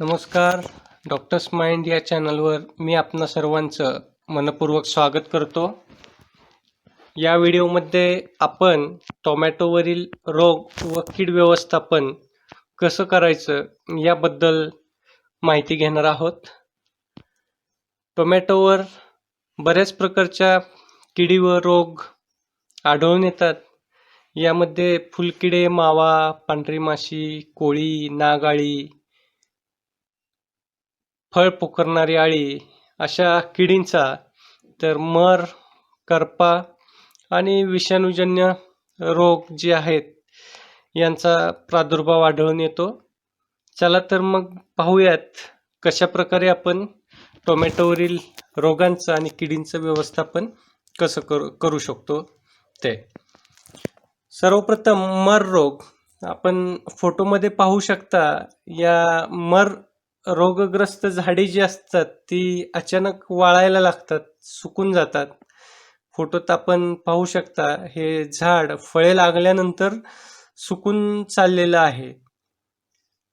नमस्कार. Doctors mind या चॅनलवर मी आपणा सर्वांचं मनपूर्वक स्वागत करतो. या व्हिडिओमध्ये आपण टोमॅटोवरील रोग व कीड व्यवस्थापन कसं करायचं याबद्दल माहिती घेणार आहोत. टोमॅटोवर बऱ्याच प्रकारच्या किडी व रोग आढळून येतात. यामध्ये फुलकिडे मावा पांढरी माशी कोळी नागाळी फळ पोखरणारी आळी अशा किडींचा तर मर करपा आणि विषाणूजन्य रोग जे आहेत यांचा प्रादुर्भाव आढळून येतो. चला तर मग पाहूयात कशा प्रकारे आपण टोमॅटोवरील रोगांचं आणि किडींचं व्यवस्थापन कसं करू करू शकतो ते. सर्वप्रथम मर रोग. आपण फोटोमध्ये पाहू शकता या मर रोगग्रस्त झाडे जी असतात ती अचानक वाळायला लागतात सुकून जातात. फोटोत आपण पाहू शकता हे झाड फळे लागल्यानंतर सुकून चाललेलं आहे.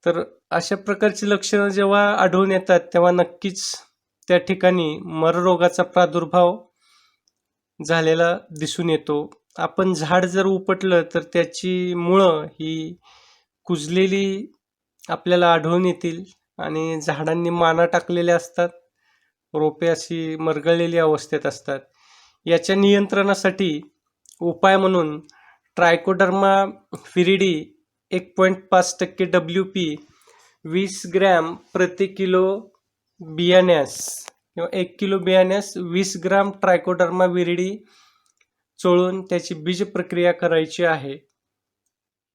तर अशा प्रकारची लक्षणं जेव्हा आढळून येतात तेव्हा नक्कीच त्या ठिकाणी मररोगाचा प्रादुर्भाव झालेला दिसून येतो. आपण झाड जर उपटलं तर त्याची मुळं ही कुजलेली आपल्याला आढळून येतील. आणि झाडांनी माना टाकलेल्या असतात. रोपे अशी मरगळलेली अवस्थेत असतात. याच्या नियंत्रणासाठी उपाय म्हणून ट्रायकोडर्मा फिरिडी एक पॉईंट पाच टक्के डब्ल्यू पी वीस ग्रॅम प्रति किलो बियाण्यास किंवा एक किलो बियाण्यास वीस ग्राम ट्रायकोडर्मा विरिडी चोळून त्याची बीज प्रक्रिया करायची आहे.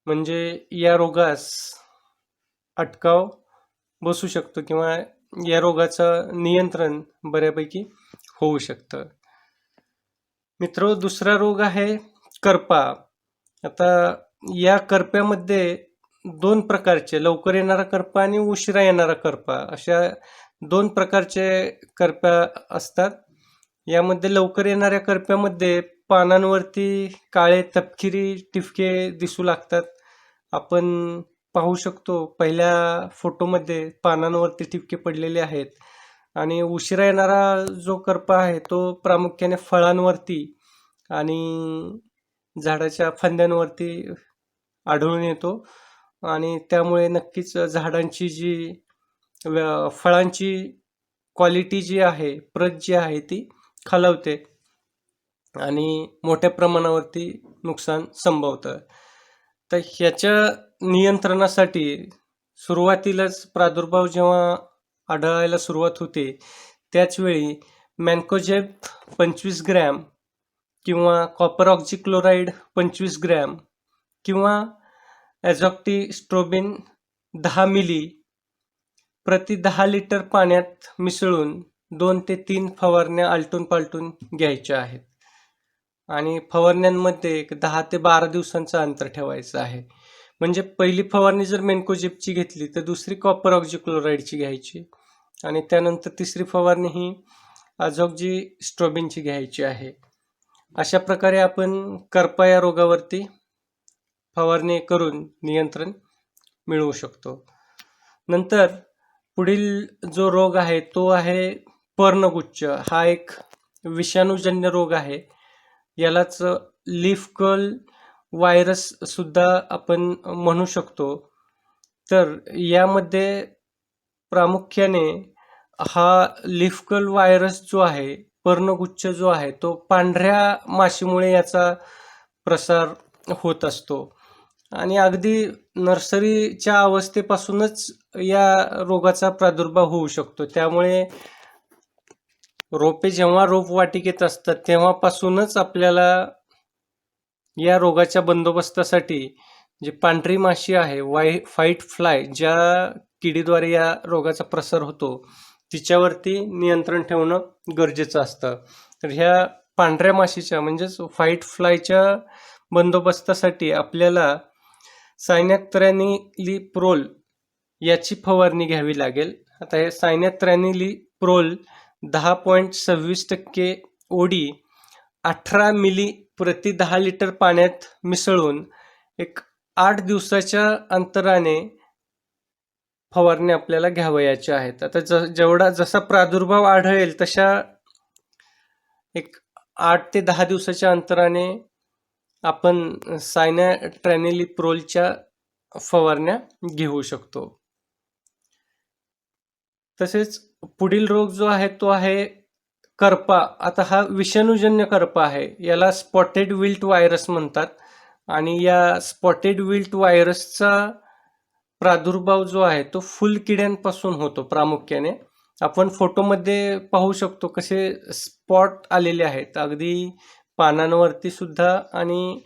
म्हणजे या रोगास अटकाव. बसू शकतो किंवा या रोगाचं नियंत्रण बऱ्यापैकी होऊ शकतं. मित्र दुसरा रोग आहे करपा. आता या करप्यामध्ये दोन प्रकारचे लवकर येणारा करपा आणि उशिरा येणारा करपा. अशा दोन प्रकारचे करप्या असतात. यामध्ये लवकर येणाऱ्या करप्यामध्ये पानांवरती काळे तपकिरी टिपके दिसू लागतात. आपण पाहू शकतो. पहिल्या फोटोमध्ये पानांवरती ठिपके पडलेले आहेत. आणि उशिरा येणारा जो करपा आहे तो प्रामुख्याने फळांवरती आणि झाडाच्या फांद्यांवरती आढळून येतो. आणि त्यामुळे नक्कीच झाडांची जी व्य- फळांची क्वालिटी जी आहे प्रत जी आहे ती खालावते. आणि मोठ्या प्रमाणावरती नुकसान संभवतं. तर ह्याच्या नियंत्रणासाठी सुरुवातीलाच प्रादुर्भाव जेव्हा आढळायला सुरुवात होते त्याचवेळी मॅन्कोजेब पंचवीस ग्रॅम किंवा कॉपर ऑक्झिक्लोराईड पंचवीस ग्रॅम किंवा ॲझॉक्टी स्ट्रोबिन दहा मिली प्रति दहा लिटर पाण्यात मिसळून दोन ते तीन फवारण्या आलटून पालटून घ्यायच्या आहेत. आणि फवारण्यांमध्ये एक दहा ते बारा दिवसांचं अंतर ठेवायचं आहे. म्हणजे पहिली फवारणी जर मेन्कोजिपची घेतली तर दुसरी कॉपर ऑक्झिक्लोराईडची घ्यायची. आणि त्यानंतर तिसरी फवारणी ही आझॉक्जी स्ट्रॉबिनची घ्यायची आहे. अशा प्रकारे आपण करपा या रोगावरती फवारणी करून नियंत्रण मिळवू शकतो. नंतर पुढील जो रोग आहे तो आहे पर्णगुच्छ. हा एक विषाणूजन्य रोग आहे. यालाच लीफ कर्ल व्हायरससुद्धा आपण म्हणू शकतो. तर यामध्ये प्रामुख्याने हा लिफकल व्हायरस जो आहे पर्णगुच्छ जो आहे तो पांढऱ्या माशीमुळे याचा प्रसार होत असतो. आणि अगदी नर्सरीच्या अवस्थेपासूनच या रोगाचा प्रादुर्भाव होऊ शकतो. त्यामुळे रोपे जेव्हा रोपवाटिकेत असतात तेव्हापासूनच आपल्याला या रोगाच्या बंदोबस्तासाठी जी पांढरी माशी आहे वाय व्हाईट फ्लाय ज्या किडीद्वारे या रोगाचा प्रसार होतो तिच्यावरती नियंत्रण ठेवणं गरजेचं असतं. तर ह्या पांढऱ्या माशीच्या म्हणजेच व्हाईट फ्लायच्या बंदोबस्तासाठी आपल्याला सायन्यात्र्यानिली प्रोल याची फवारणी घ्यावी लागेल. आता हे सायन्यात्र्यानिली प्रोल दहा पॉईंट सव्वीस टक्के ओडी अठरा मिली प्रति दहा लिटर पाण्यात मिसळून एक आठ दिवसाच्या अंतराने फवारणी आपल्याला घ्यावयाच्या आहेत आता ज जेवढा जसा प्रादुर्भाव आढळेल तशा एक आठ ते दहा दिवसाच्या अंतराने आपण सायना ट्रॅनिलिप्रोलच्या फवारण्या घेऊ शकतो. तसेच पुढील रोग जो आहे तो आहे करपा. आता हा विषाणूजन्य करपा आहे. याला स्पॉटेड विल्ट व्हायरस म्हणतात. आणि या स्पॉटेड विल्ट व्हायरसचा प्रादुर्भाव जो आहे तो फुल किड्यांपासून होतो प्रामुख्याने. आपण फोटोमध्ये पाहू शकतो कसे स्पॉट आलेले आहेत. अगदी पानांवरती सुद्धा आणि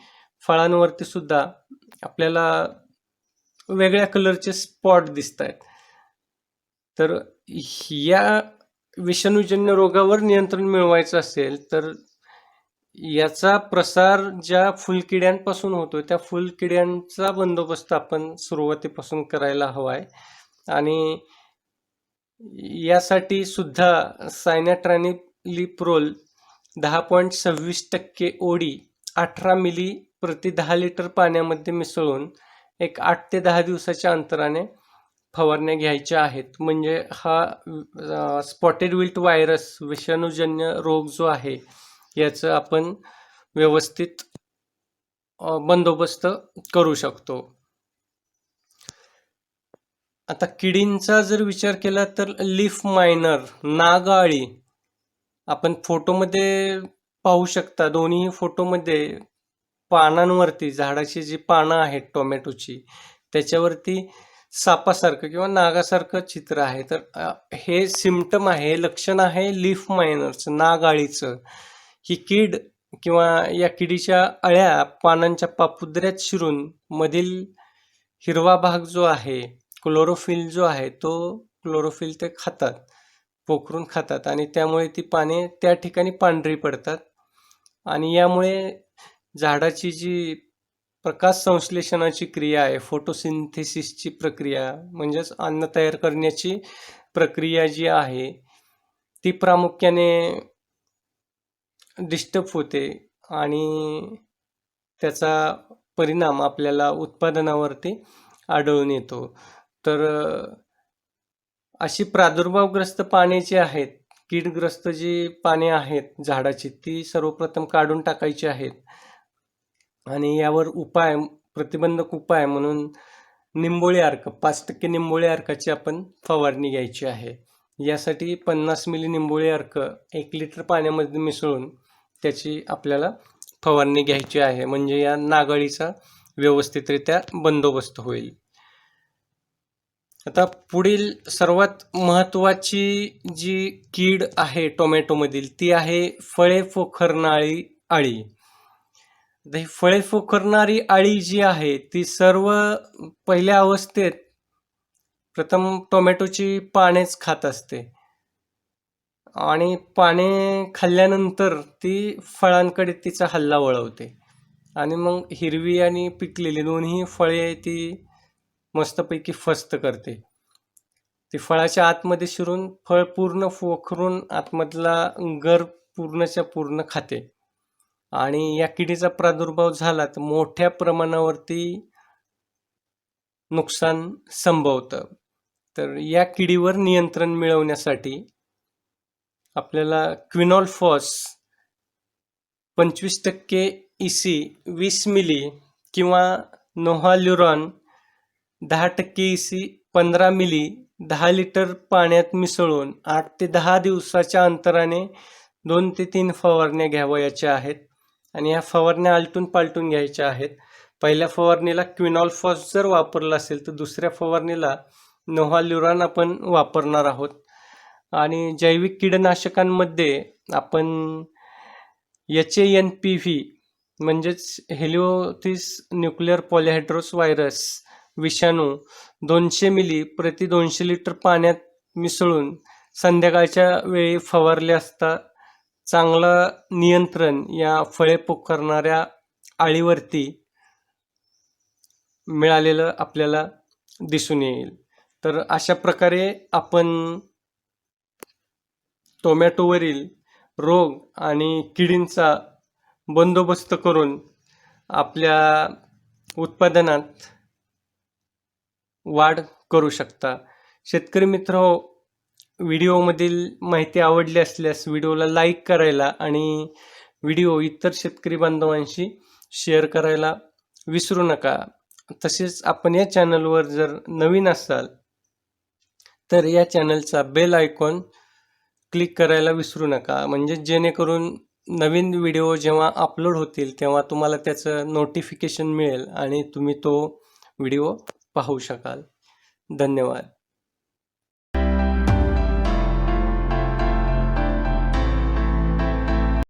फळांवरती सुद्धा आपल्याला वेगळ्या कलरचे स्पॉट दिसत आहेत तर या विषाणूजन्य रोगावर नियंत्रण मिळवायचं असेल तर याचा प्रसार ज्या फुलकिड्यांपासून होतो त्या फुलकिड्यांचा बंदोबस्त आपण सुरुवातीपासून करायला हवा आहे आणि यासाठी सुद्धा सायनाट्रॅनिलिप्रोल दहा पॉईंट सव्वीस टक्के ओडी अठरा मिली प्रति दहा लिटर पाण्यामध्ये मिसळून एक आठ ते दहा दिवसाच्या अंतराने फवारण्या घ्यायच्या आहेत. म्हणजे हा स्पॉटेड विल्ट व्हायरस विषाणूजन्य रोग जो आहे याचं आपण व्यवस्थित बंदोबस्त करू शकतो. आता किडींचा जर विचार केला तर लीफ मायनर नागाळी आपण फोटोमध्ये पाहू शकता. दोन्ही फोटोमध्ये पानांवरती झाडाची जी पानं आहेत टोमॅटोची त्याच्यावरती सापासारखं किंवा नागासारखं चित्र आहे. तर अ, हे सिमटम आहे लक्षण आहे लीफ मायनरचं नागाळीचं. ही कीड किंवा या किडीच्या अळ्या पानांच्या पापुद्र्यात शिरून मधील हिरवा भाग जो आहे क्लोरोफिल जो आहे तो क्लोरोफिल ते खातात पोखरून खातात आणि त्यामुळे ती पाने त्या ठिकाणी पांढरी पडतात. आणि यामुळे झाडाची जी प्रकाश संश्लेषणाची क्रिया आहे फोटोसिंथेसिसची प्रक्रिया म्हणजेच अन्न तयार करण्याची प्रक्रिया जी आहे ती प्रामुख्याने डिस्टर्ब होते आणि त्याचा परिणाम आपल्याला उत्पादनावरती आढळून येतो. तर अशी प्रादुर्भावग्रस्त पाने जी आहेत कीडग्रस्त जी पाने आहेत झाडाची ती सर्वप्रथम काढून टाकायची आहेत. आणि यावर उपाय प्रतिबंधक उपाय म्हणून निंबोळी अर्क पाच टक्के निंबोळी अर्काची आपण फवारणी घ्यायची आहे. यासाठी पन्नास मिली निंबोळी अर्क एक लिटर पाण्यामध्ये मिसळून त्याची आपल्याला फवारणी घ्यायची आहे. म्हणजे या नागाळीचा व्यवस्थितरित्या बंदोबस्त होईल. आता पुढील सर्वात महत्त्वाची जी कीड आहे टोमॅटोमधील ती आहे फळे फोखरणाळी आळी ही फळे पोखरणारी आळी जी आहे ती सर्व पहिल्या अवस्थेत प्रथम टोमॅटोची पानेच खात असते. आणि पाने खाल्ल्यानंतर ती फळांकडे तिचा हल्ला वळवते. आणि मग हिरवी आणि पिकलेली दोन्ही फळे ती मस्तपैकी फस्त करते. ती फळाच्या आतमध्ये शिरून फळ पूर्ण फोखरून आतमधला गर पूर्णच्या पूर्ण खाते. आणि या किडीचा प्रादुर्भाव झाला तर मोठ्या प्रमाणावरती नुकसान संभवतं. तर या किडीवर नियंत्रण मिळवण्यासाठी आपल्याला क्विनॉलफॉस पंचवीस टक्के इसी वीस मिली किंवा नोहाल्युरॉन दहा टक्के इसी पंधरा मिली दहा लिटर पाण्यात मिसळून आठ ते दहा दिवसाच्या अंतराने दोन ते तीन फवारण्या घ्यावयाच्या आहेत. आणि ह्या फवारण्या आलटून पालटून घ्यायच्या आहेत. पहिल्या फवारणीला क्विनॉलफॉस जर वापरला असेल तर दुसऱ्या फवारणीला नोहाल्युरान आपण वापरणार आहोत. आणि जैविक कीडनाशकांमध्ये आपण H A N P V म्हणजेच हेलिओथिस न्यूक्लिअर पॉलिहायड्रोस व्हायरस विषाणू दोनशे मिली प्रति दोनशे लिटर पाण्यात मिसळून संध्याकाळच्या वेळी फवारले असता चांगलं नियंत्रण या फळे पोखरणाऱ्या आळीवरती मिळालेलं आपल्याला दिसून येईल. तर अशा प्रकारे आपण टोमॅटोवरील रोग आणि किडींचा बंदोबस्त करून आपल्या उत्पादनात वाढ करू शकता. शेतकरी मित्र हो, व्हिडिओमधील माहिती आवडली असल्यास व्हिडिओला लाईक करायला आणि व्हिडिओ इतर शेतकरी बांधवांशी शेअर करायला विसरू नका. तसेच आपण या चॅनलवर जर नवीन असाल तर या चॅनलचा बेल आयकॉन क्लिक करायला विसरू नका. म्हणजे जेणेकरून नवीन व्हिडिओ जेव्हा अपलोड होतील तेव्हा तुम्हाला त्याचं नोटिफिकेशन मिळेल आणि तुम्ही तो व्हिडिओ पाहू शकाल. धन्यवाद.